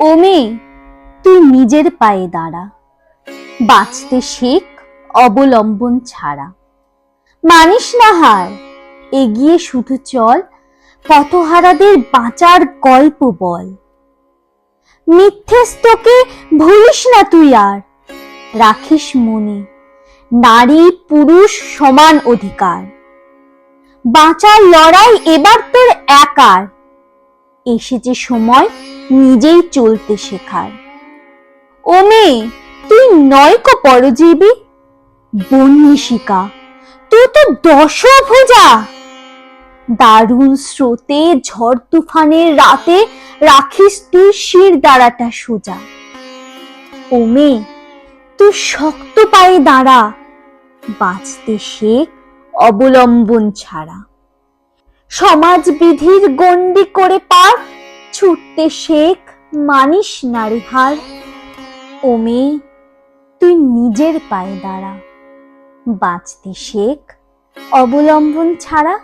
ও মেয়ে তুই নিজের পায়ে দাঁড়া। বাঁচতে শেখ অবলম্বন ছাড়া। মানিস না হার, এগিয়ে শুধু চল, পথহারাদের বাঁচার গল্প বল। মিথ্যেস্তকে ভুলিস না তুই আর, রাখিস মনে নারী পুরুষ সমান অধিকার। বাঁচার লড়াই এবার তোর একার, এসেছে সময় নিজেই চলতে শেখার ও মেয়ে তুই নয়ক পরজীবী? বন্যিশিকা তুই তো দশভুজা। দারুণ স্রোতে ঝড় তুফানের রাতে রাখিস তুই শির দাঁড়াটা সোজা। ও মেয়ে তুই শক্ত পায়ে দাঁড়া, বাঁচতে শেখ অবলম্বন ছাড়া। সমাজ বিধির গণ্ডি করে পার ছুটতে শেখ মানিস নারী হার ও মেয়ে তুই নিজের পায়ে দাঁড়া। বাঁচতে শেখ অবলম্বন ছাড়া